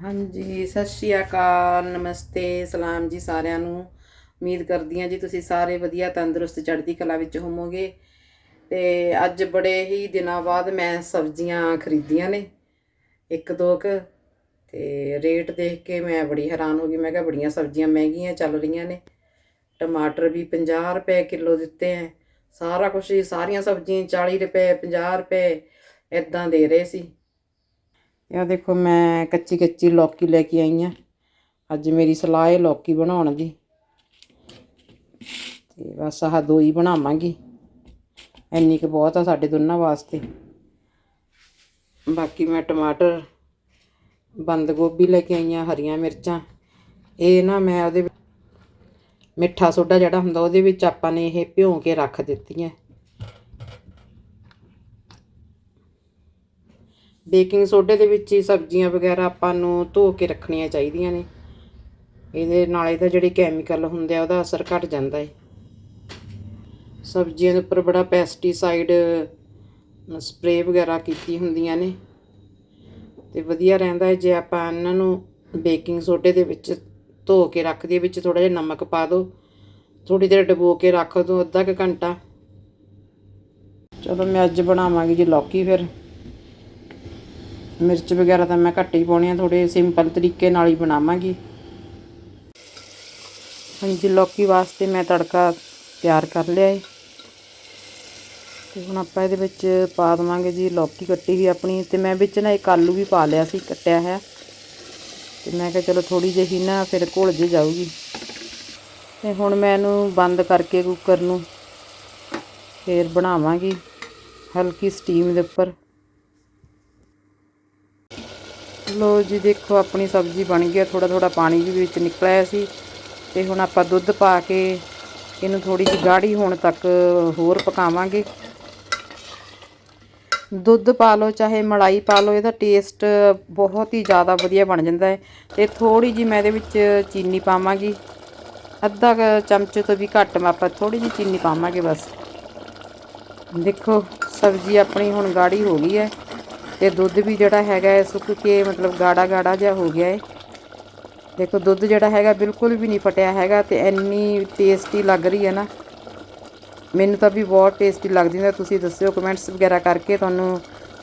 ਹਾਂਜੀ, ਸਤਿ ਸ਼੍ਰੀ ਅਕਾਲ, ਨਮਸਤੇ, ਸਲਾਮ ਜੀ ਸਾਰਿਆਂ ਨੂੰ। ਉਮੀਦ ਕਰਦੀ ਹਾਂ ਜੀ ਤੁਸੀਂ ਸਾਰੇ ਵਧੀਆ, ਤੰਦਰੁਸਤ, ਚੜ੍ਹਦੀ ਕਲਾ ਵਿੱਚ ਹੋਵੋਗੇ। ਤੇ ਅੱਜ ਬੜੇ ਹੀ ਦਿਨਾਂ ਬਾਅਦ ਮੈਂ ਸਬਜ਼ੀਆਂ ਖਰੀਦੀਆਂ ਨੇ, ਇੱਕ ਦੋ ਕੁ। ਤੇ ਰੇਟ ਦੇਖ ਕੇ ਮੈਂ ਬੜੀ ਹੈਰਾਨ ਹੋ ਗਈ, ਮੈਂ ਕਿਹਾ ਬੜੀਆਂ ਸਬਜ਼ੀਆਂ ਮਹਿੰਗੀਆਂ ਚੱਲ ਰਹੀਆਂ ਨੇ। ਟਮਾਟਰ ਵੀ 50 ਰੁਪਏ ਕਿਲੋ ਦਿੱਤੇ ਐ। ਸਾਰਾ ਕੁਝ ਸਾਰੀਆਂ ਸਬਜ਼ੀਆਂ 40 ਰੁਪਏ 50 ਰੁਪਏ ਇਦਾਂ ਦੇ ਰਹੇ ਸੀ। ਇਹ ਦੇਖੋ ਮੈਂ ਕੱਚੀ ਕੱਚੀ ਲੌਕੀ ਲੈ ਕੇ ਆਈ ਆ ਅੱਜ ਮੇਰੀ ਸਲਾਹ ਹੈ ਲੌਕੀ ਬਣਾਉਣ ਦੀ। ਤੇ ਬਸ ਆਹ ਦੋ ਹੀ ਬਣਾਵਾਂਗੀ। ਇੰਨੀ ਕੁ ਬਹੁਤ ਆ ਸਾਡੇ ਦੋਨਾਂ ਵਾਸਤੇ। ਬਾਕੀ ਮੈਂ ਟਮਾਟਰ, ਬੰਦ ਗੋਭੀ ਲੈ ਕੇ ਆਈ ਆ ਹਰੀਆਂ ਮਿਰਚਾਂ। ਇਹ ਨਾ ਮੈਂ ਉਹਦੇ ਮਿੱਠਾ ਸੋਡਾ ਜਿਹੜਾ ਹੁੰਦਾ ਉਹਦੇ ਵਿੱਚ ਆਪਾਂ ਨੇ ਇਹ ਭਿਉਂ ਕੇ ਰੱਖ ਦਿੱਤੀਆਂ। ਬੇਕਿੰਗ ਸੋਡੇ ਦੇ ਵਿੱਚ ਹੀ ਸਬਜ਼ੀਆਂ ਵਗੈਰਾ ਆਪਾਂ ਨੂੰ ਧੋ ਕੇ ਰੱਖਣੀਆਂ ਚਾਹੀਦੀਆਂ ਨੇ। ਇਹਦੇ ਨਾਲ ਇਹਦਾ ਜਿਹੜੇ ਕੈਮੀਕਲ ਹੁੰਦੇ ਆ, ਉਹਦਾ ਅਸਰ ਘਟ ਜਾਂਦਾ ਹੈ ਸਬਜ਼ੀਆਂ ਦੇ ਉੱਪਰ ਬੜਾ ਪੈਸਟੀਸਾਈਡ ਸਪਰੇਅ ਵਗੈਰਾ ਕੀਤੀ ਹੁੰਦੀਆਂ ਨੇ। ਤੇ ਵਧੀਆ ਰਹਿੰਦਾ ਹੈ ਜੇ ਆਪਾਂ ਇਹਨਾਂ ਨੂੰ ਬੇਕਿੰਗ ਸੋਡੇ ਦੇ ਵਿੱਚ ਧੋ ਕੇ ਰੱਖ ਦਈਏ ਵਿੱਚ ਥੋੜਾ ਜਿਹਾ ਨਮਕ ਪਾ ਦਿਓ ਥੋੜੀ ਦੇਰ ਡਬੋ ਕੇ ਰੱਖ ਦਿਓ ਅੱਧਾ ਕੁ ਘੰਟਾ। ਚਲੋ ਮੈਂ ਅੱਜ ਬਣਾਵਾਂਗੀ ਜੀ ਲੌਕੀ ਫਿਰ। ਮਿਰਚ ਵਗੈਰਾ ਤਾਂ ਮੈਂ ਘੱਟ ਹੀ ਪਾਉਣੀ ਆ ਥੋੜੇ ਸਿੰਪਲ ਤਰੀਕੇ ਨਾਲ ਹੀ ਬਣਾਵਾਂਗੀ। ਹਾਂਜੀ ਲੌਕੀ ਵਾਸਤੇ ਮੈਂ ਤੜਕਾ ਤਿਆਰ ਕਰ ਲਿਆ ਹੈ ਤੇ ਹੁਣ ਆਪਾਂ ਇਹਦੇ ਵਿੱਚ ਪਾ ਦਵਾਂਗੇ ਜੀ ਲੌਕੀ ਕੱਟੀ ਹੋਈ ਆਪਣੀ। ਤੇ ਮੈਂ ਵਿੱਚ ਨਾ ਇੱਕ ਆਲੂ ਵੀ ਪਾ ਲਿਆ ਸੀ, ਕੱਟਿਆ ਹੈ ਤੇ ਮੈਂ ਕਿਹਾ ਚਲੋ ਥੋੜੀ ਜਿਹੀ ਨਾ ਫਿਰ ਘੁਲ ਜੇ ਜਾਊਗੀ। ਤੇ ਹੁਣ ਮੈਂ ਇਹਨੂੰ ਬੰਦ ਕਰਕੇ ਕੁੱਕਰ ਨੂੰ ਫੇਰ ਬਣਾਵਾਂਗੀ, ਹਲਕੀ ਸਟੀਮ ਦੇ ਉੱਪਰ। ਲੋ ਜੀ, ਦੇਖੋ, ਆਪਣੀ ਸਬਜ਼ੀ ਬਣ ਗਈ ਥੋੜਾ ਥੋੜਾ ਪਾਣੀ ਵੀ ਵਿੱਚ ਨਿਕਲਿਆ ਸੀ ਤੇ ਹੁਣ ਆਪਾਂ ਦੁੱਧ ਪਾ ਕੇ ਇਹਨੂੰ ਥੋੜੀ ਜਿਹੀ ਗਾੜੀ ਹੋਣ ਤੱਕ ਹੋਰ ਪਕਾਵਾਂਗੇ। ਦੁੱਧ ਪਾ ਲਓ, ਚਾਹੇ ਮਲਾਈ ਪਾ ਲਓ, ਇਹਦਾ ਟੇਸਟ ਬਹੁਤ ਹੀ ਜ਼ਿਆਦਾ ਵਧੀਆ ਬਣ ਜਾਂਦਾ ਹੈ। ਤੇ ਥੋੜੀ ਜਿਹੀ ਮੈਂ ਇਹਦੇ ਵਿੱਚ ਚੀਨੀ ਪਾਵਾਂਗੀ। ਅੱਧਾ ਚਮਚ ਤੋਂ ਵੀ ਘੱਟ ਮੈਂ ਆਪਾਂ ਥੋੜੀ ਜਿਹੀ ਚੀਨੀ ਪਾਵਾਂਗੇ ਬਸ। ਦੇਖੋ, ਸਬਜ਼ੀ ਆਪਣੀ ਹੁਣ ਗਾੜੀ ਹੋ ਗਈ ਹੈ। ਤੇ ਦੁੱਧ ਵੀ ਜਿਹੜਾ ਹੈਗਾ ਹੈ, ਸੁੱਕ ਕੇ ਮਤਲਬ ਗਾੜਾ ਗਾੜਾ ਜਿਹਾ ਹੋ ਗਿਆ ਹੈ। ਦੇਖੋ, ਦੁੱਧ ਜਿਹੜਾ ਹੈਗਾ ਬਿਲਕੁਲ ਵੀ ਨਹੀਂ ਫਟਿਆ ਹੈਗਾ ਤੇ ਇੰਨੀ ਟੇਸਟੀ ਲੱਗ ਰਹੀ ਹੈ ਨਾ। ਮੈਨੂੰ ਤਾਂ ਵੀ ਬਹੁਤ ਟੇਸਟੀ ਲੱਗਦੀ ਹੈ। ਤੁਸੀਂ ਦੱਸਿਓ ਕਮੈਂਟਸ ਵਗੈਰਾ ਕਰਕੇ ਤੁਹਾਨੂੰ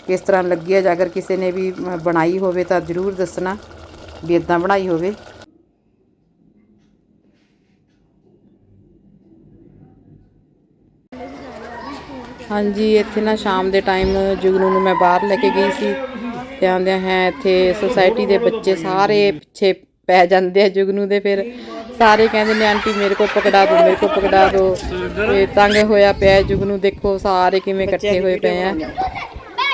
ਕਿਸ ਤਰ੍ਹਾਂ ਲੱਗੀ ਹੈ। ਜਾਂ ਅਗਰ ਕਿਸੇ ਨੇ ਵੀ ਬਣਾਈ ਹੋਵੇ ਤਾਂ ਜ਼ਰੂਰ ਦੱਸਣਾ ਵੀ ਇਦਾਂ ਬਣਾਈ ਹੋਵੇ। ਹਾਂਜੀ, ਇੱਥੇ ਨਾ ਸ਼ਾਮ ਦੇ ਟਾਈਮ ਜੁਗਨੂ ਨੂੰ ਮੈਂ ਬਾਹਰ ਲੈ ਕੇ ਗਈ ਸੀ। ਤੇ ਆਂਦਿਆਂ ਹੈ ਇੱਥੇ ਸੁਸਾਇਟੀ ਦੇ ਬੱਚੇ ਸਾਰੇ ਪਿੱਛੇ ਪੈ ਜਾਂਦੇ ਆ ਜੁਗਨੂ ਦੇ ਫਿਰ। ਸਾਰੇ ਕਹਿੰਦੇ ਨੇ, ਆਂਟੀ, ਮੇਰੇ ਕੋਲ ਪਕੜਾ ਦਿਓ ਮੇਰੇ ਕੋਲ ਪਕੜਾ ਦਿਓ ਤੇ ਤੰਗ ਹੋਇਆ ਪਿਆ ਜੁਗਨੂ, ਦੇਖੋ ਸਾਰੇ ਕਿਵੇਂ ਇਕੱਠੇ ਹੋਏ ਪਏ ਆ।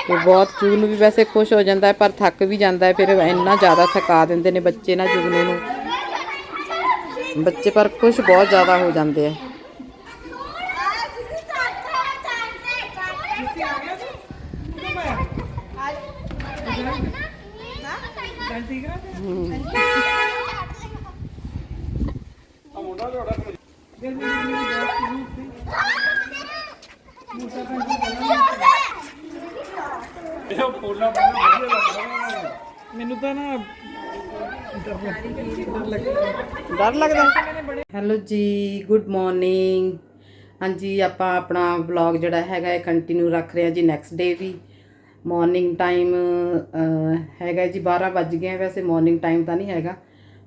ਤੇ ਬਹੁਤ ਜੁਗਨੂ ਵੀ ਵੈਸੇ ਖੁਸ਼ ਹੋ ਜਾਂਦਾ ਹੈ, ਪਰ ਥੱਕ ਵੀ ਜਾਂਦਾ ਹੈ, ਫਿਰ ਇੰਨਾ ਜ਼ਿਆਦਾ ਥਕਾ ਦਿੰਦੇ ਨੇ ਬੱਚੇ ਨਾ ਜੁਗਨੂ ਨੂੰ। ਬੱਚੇ ਪਰ ਖੁਸ਼ ਬਹੁਤ ਜ਼ਿਆਦਾ ਹੋ ਜਾਂਦੇ ਆ। ਮੈਨੂੰ ਤਾਂ ਨਾ ਡਰ ਲੱਗਦਾ। ਹੈਲੋ ਜੀ ਗੁੱਡ ਮਾਰਨਿੰਗ। ਹਾਂਜੀ, ਆਪਾਂ ਆਪਣਾ ਵਲੌਗ ਜਿਹੜਾ ਹੈਗਾ ਇਹ ਕੰਟੀਨਿਊ ਰੱਖ ਰਹੇ ਹਾਂ ਜੀ ਨੈਕਸਟ ਡੇ ਵੀ। ਮਾਰਨਿੰਗ ਟਾਈਮ ਹੈਗਾ ਜੀ 12 ਵੱਜ ਗਏ ਵੈਸੇ ਮਾਰਨਿੰਗ ਟਾਈਮ ਤਾਂ ਨਹੀਂ ਹੈਗਾ।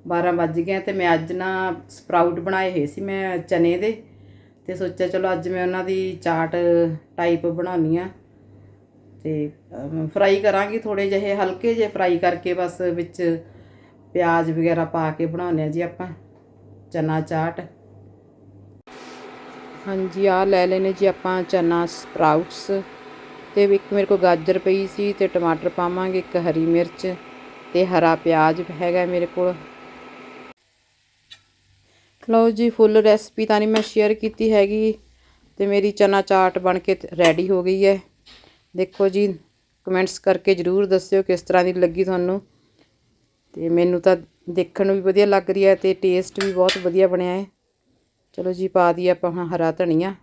12 ਵੱਜ ਗਏ ਆ ਤੇ ਮੈਂ ਅੱਜ ਨਾ ਸਪਰਾਊਟ ਬਣਾਏ ਹੋਏ ਸੀ ਮੈਂ ਚਨੇ ਦੇ। ਤੇ ਸੋਚਿਆ ਚਲੋ ਅੱਜ ਮੈਂ ਉਹਨਾਂ ਦੀ ਚਾਟ ਟਾਈਪ ਬਣਾਉਣੀ ਆ। ਤੇ ਫਰਾਈ ਕਰਾਂਗੀ ਥੋੜੇ ਜਿਹੇ, ਹਲਕੇ ਜਿਹੇ ਫਰਾਈ ਕਰਕੇ ਬਸ ਵਿੱਚ ਪਿਆਜ਼ ਵਗੈਰਾ ਪਾ ਕੇ ਬਣਾਉਂਦੇ ਆ ਜੀ ਆਪਾਂ। ਚਨਾ ਚਾਟ। ਹਾਂਜੀ ਆ ਲੈ ਲੈਨੇ ਜੀ ਆਪਾਂ ਚਨਾ ਸਪਰਾਊਟਸ ਤੇ ਇੱਕ ਮੇਰੇ ਕੋਲ ਗਾਜਰ ਪਈ ਸੀ ਤੇ ਟਮਾਟਰ ਪਾਵਾਂਗੇ, ਇੱਕ ਹਰੀ ਮਿਰਚ ਤੇ ਹਰਾ ਪਿਆਜ਼ ਹੈਗਾ ਮੇਰੇ ਕੋਲ। ਲਓ ਜੀ, ਫੁੱਲ ਰੈਸਪੀ ਤਾਂ ਨਹੀਂ ਮੈਂ ਸ਼ੇਅਰ ਕੀਤੀ ਹੈਗੀ ਤੇ ਮੇਰੀ ਚਨਾ ਚਾਟ ਬਣ ਕੇ ਰੈਡੀ ਹੋ ਗਈ ਹੈ। ਦੇਖੋ ਜੀ, ਕਮੈਂਟਸ ਕਰਕੇ ਜਰੂਰ ਦੱਸਿਓ ਕਿਸ ਤਰ੍ਹਾਂ ਦੀ ਲੱਗੀ ਤੁਹਾਨੂੰ। ਤੇ ਮੈਨੂੰ ਤਾਂ ਦੇਖਣ ਨੂੰ ਵੀ ਵਧੀਆ ਲੱਗ ਰਹੀ ਹੈ ਤੇ ਟੇਸਟ ਵੀ ਬਹੁਤ ਵਧੀਆ ਬਣਿਆ ਹੈ। ਚਲੋ ਜੀ, ਪਾ ਦਈਏ ਆਪਾਂ ਹੁਣ ਹਰਾ ਧਨੀਆ।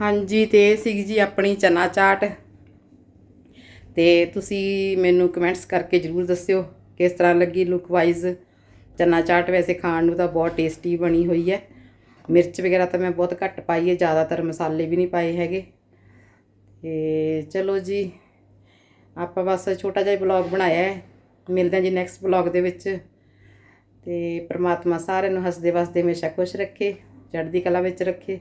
ਹਾਂਜੀ, ਤੇ ਇਹ ਸੀਗੀ ਜੀ ਆਪਣੀ ਚਨਾ ਚਾਟ। ਤੇ ਤੁਸੀਂ ਮੈਨੂੰ ਕਮੈਂਟਸ ਕਰਕੇ ਜਰੂਰ ਦੱਸਿਓ ਕਿਸ ਤਰ੍ਹਾਂ ਲੱਗੀ ਲੁੱਕ ਵਾਈਜ਼ ਚਨਾ ਚਾਟ। ਵੈਸੇ ਖਾਣ ਨੂੰ ਤਾਂ ਬਹੁਤ ਟੇਸਟੀ ਬਣੀ ਹੋਈ ਹੈ। ਮਿਰਚ ਵਗੈਰਾ ਤਾਂ ਮੈਂ ਬਹੁਤ ਘੱਟ ਪਾਈ ਹੈ, ਜ਼ਿਆਦਾਤਰ ਮਸਾਲੇ ਵੀ ਨਹੀਂ ਪਾਏ ਹੈਗੇ। ਤੇ ਚਲੋ ਜੀ, ਆਪਾਂ ਬਸ ਛੋਟਾ ਜਿਹਾ ਬਲੌਗ ਬਣਾਇਆ ਹੈ। ਮਿਲਦੇ ਹਾਂ ਜੀ ਨੈਕਸਟ ਬਲੌਗ ਦੇ ਵਿੱਚ। ਤੇ ਪ੍ਰਮਾਤਮਾ ਸਾਰਿਆਂ ਨੂੰ ਹੱਸਦੇ ਵਸਦੇ ਹਮੇਸ਼ਾ ਖੁਸ਼ ਰੱਖੇ, ਚੜ੍ਹਦੀ ਕਲਾ ਵਿੱਚ ਰੱਖੇ।